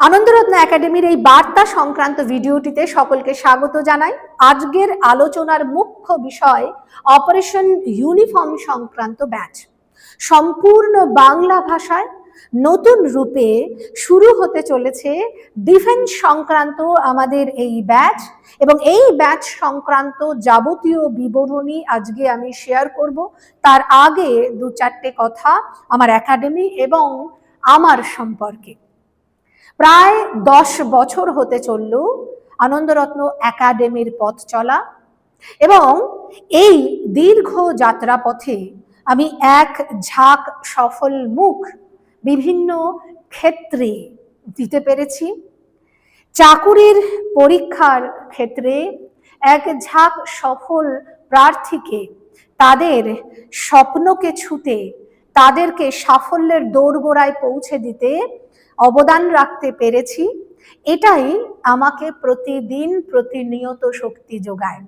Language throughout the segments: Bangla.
আনন্দরত্ন একাডেমির এই বার্তা সংক্রান্ত ভিডিওটিতে সকলকে স্বাগত জানাই। আজকের আলোচনার মুখ্য বিষয় অপারেশন ইউনিফর্ম সংক্রান্ত ব্যাচ। সম্পূর্ণ বাংলা ভাষায় নতুন রূপে শুরু হতে চলেছে ডিফেন্স সংক্রান্ত আমাদের এই ব্যাচ এবং এই ব্যাচ সংক্রান্ত যাবতীয় বিবরণী আজকে আমি শেয়ার করব। তার আগে দু চারটে কথা আমার একাডেমি এবং আমার সম্পর্কে। প্রায় দশ বছর হতে চলল আনন্দরত্ন একাডেমির পথ চলা এবং এই দীর্ঘ যাত্রাপথে আমি এক ঝাঁক সফল মুখ বিভিন্ন ক্ষেত্রে দিতে পেরেছি। চাকুরির পরীক্ষার ক্ষেত্রে এক ঝাঁক সফল প্রার্থীকে তাদের স্বপ্নকে ছুতে, তাদেরকে সাফল্যের দোরগোড়ায় পৌঁছে দিতে অবদান রাখতে পেরেছি। এটাই আমাকে প্রতিদিন প্রতিনিয়ত শক্তি যোগায়।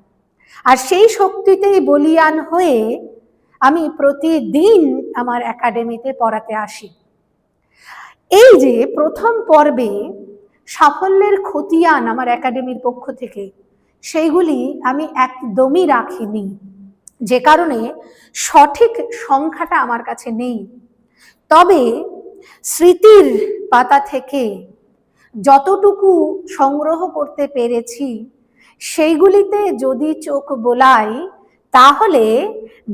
আর সেই শক্তিতেই বলিয়ান হয়ে আমি প্রতিদিন আমার একাডেমিতে পড়াতে আসি। এই যে প্রথম পর্বে সাফল্যের খতিয়ান আমার একাডেমির পক্ষ থেকে, সেইগুলি আমি একদমই রাখিনি। যে কারণে সঠিক সংখ্যাটা আমার কাছে নেই। তবে স্মৃতির পাতা থেকে যতটুকু সংগ্রহ করতে পেরেছি, সেইগুলিতে যদি চোখ বোলাই, তাহলে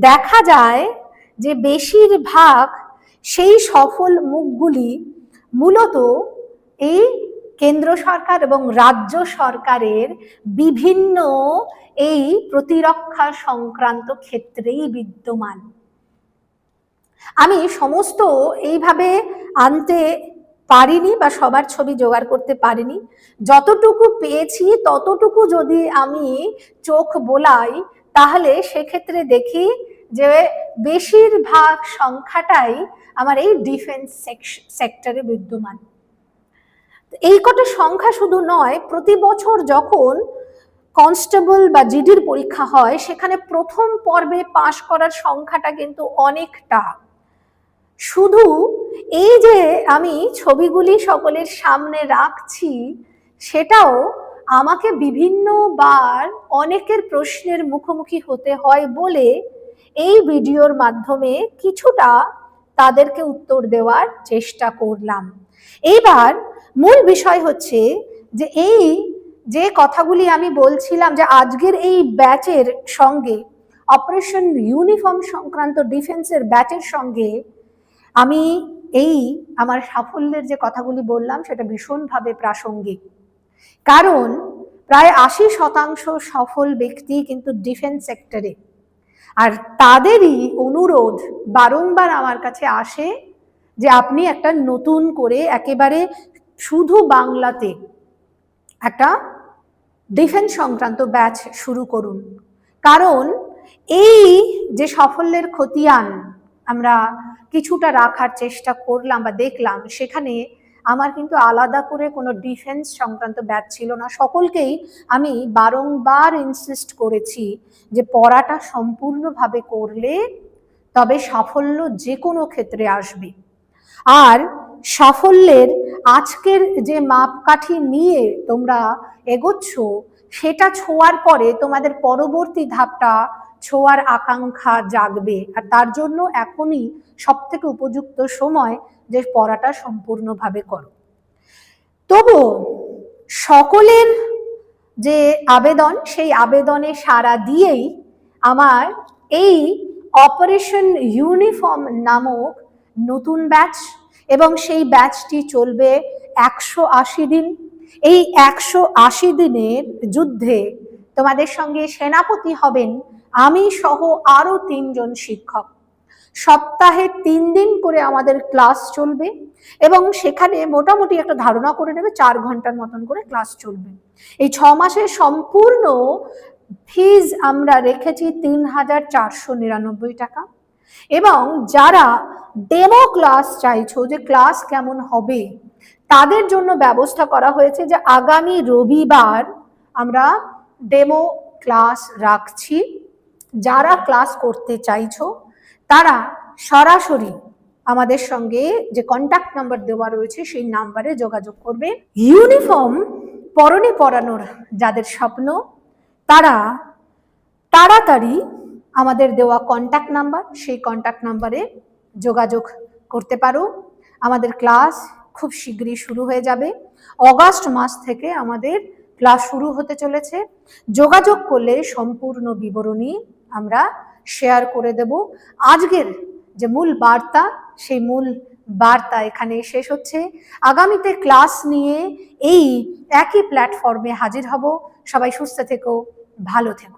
দেখা যায় যে বেশিরভাগ সেই সফল মুখগুলি মূলত এই কেন্দ্র সরকার এবং রাজ্য সরকারের বিভিন্ন এই প্রতিরক্ষা সংক্রান্ত ক্ষেত্রেই বিদ্যমান। আমি সমস্ত এইভাবে আনতে পারিনি বা সবার ছবি জোগাড় করতে পারিনি। যতটুকু পেয়েছি, ততটুকু যদি আমি চোখ বোলাই, তাহলে সেক্ষেত্রে দেখি যে বেশিরভাগ সংখ্যাটাই আমার এই ডিফেন্স সেক্টরে বিদ্যমান। এই কটা সংখ্যা শুধু নয়, প্রতি বছর যখন কনস্টেবল বা জিডির পরীক্ষা হয়, সেখানে প্রথম পর্বে পাশ করার সংখ্যাটা কিন্তু অনেকটা। শুধু এই যে আমি ছবিগুলি সকলের সামনে রাখছি, সেটাও আমাকে বিভিন্নবার অনেকের প্রশ্নের মুখোমুখি হতে হয় বলে এই ভিডিওর মাধ্যমে কিছুটা তাদেরকে উত্তর দেওয়ার চেষ্টা করলাম। এইবার মূল বিষয় হচ্ছে যে এই যে কথাগুলি আমি বলছিলাম যে আজকের এই ব্যাচের সঙ্গে অপারেশন ইউনিফর্ম সংক্রান্ত ডিফেন্সের ব্যাচের সঙ্গে আমি এই আমার সাফল্যের যে কথাগুলি বললাম, সেটা ভীষণভাবে প্রাসঙ্গিক। কারণ প্রায় আশি শতাংশ সফল ব্যক্তি কিন্তু ডিফেন্স সেক্টরে। আর তাদেরই অনুরোধ বারংবার আমার কাছে আসে যে আপনি একটা নতুন করে একেবারে শুধু বাংলাতে একটা ডিফেন্স সংক্রান্ত ব্যাচ শুরু করুন। কারণ এই যে সাফল্যের খতিয়ান আমরা কিছুটা রাখার চেষ্টা করলাম বা দেখলাম, সেখানে আমার কিন্তু আলাদা করে কোনো ডিফেন্স সংক্রান্ত ব্যাচ ছিল না। সকলকেই আমি বারংবার ইনসিস্ট করেছি যে পড়াটা সম্পূর্ণভাবে করলে তবে সাফল্য যে কোনো ক্ষেত্রে আসবে। আর সাফল্যের আজকের যে মাপকাঠি নিয়ে তোমরা এগোচ্ছ, সেটা ছোঁয়ার পরে তোমাদের পরবর্তী ধাপটা ছোঁয়ার আকাঙ্ক্ষা জাগবে। আর তার জন্য এখনই সব থেকে উপযুক্ত সময় যে পড়াটা সম্পূর্ণভাবে করো। তবু সকলের যে আবেদন, সেই আবেদনে সাড়া দিয়েই আমার এই অপারেশন ইউনিফর্ম নামক নতুন ব্যাচ এবং সেই ব্যাচটি চলবে একশো আশি দিন। এই একশো আশি দিনের যুদ্ধে তোমাদের সঙ্গে সেনাপতি হবেন আমি সহ আরও তিনজন শিক্ষক। সপ্তাহে তিন দিন করে আমাদের ক্লাস চলবে এবং সেখানে মোটামুটি একটা ধারণা করে নেবে চার ঘণ্টার মতন করে ক্লাস চলবে। এই ছ মাসের সম্পূর্ণ ফিজ আমরা রেখেছি তিন হাজার চারশো নিরানব্বই টাকা। এবং যারা ডেমো ক্লাস চাইছো যে ক্লাস কেমন হবে, তাদের জন্য ব্যবস্থা করা হয়েছে যে আগামী রবিবার আমরা ডেমো ক্লাস রাখছি। যারা ক্লাস করতে চাইছো, তারা সরাসরি আমাদের সঙ্গে যে কন্ট্যাক্ট নাম্বার দেওয়া রয়েছে, সেই নাম্বারে যোগাযোগ করবে। ইউনিফর্ম পরনে পরানোর যাদের স্বপ্ন, তারা তাড়াতাড়ি আমাদের দেওয়া কন্ট্যাক্ট নাম্বার সেই কন্ট্যাক্ট নাম্বারে যোগাযোগ করতে পারো। আমাদের ক্লাস খুব শীঘ্রই শুরু হয়ে যাবে। অগাস্ট মাস থেকে আমাদের ক্লাস শুরু হতে চলেছে। যোগাযোগ করলে সম্পূর্ণ বিবরণী আমরা শেয়ার করে দেব। আজকের যে মূল বার্তা, সেই মূল বার্তা এখানে শেষ হচ্ছে। আগামীতে ক্লাস নিয়ে এই একই প্ল্যাটফর্মে হাজির হব। সবাই সুস্থ থেকো, ভালো থেকো।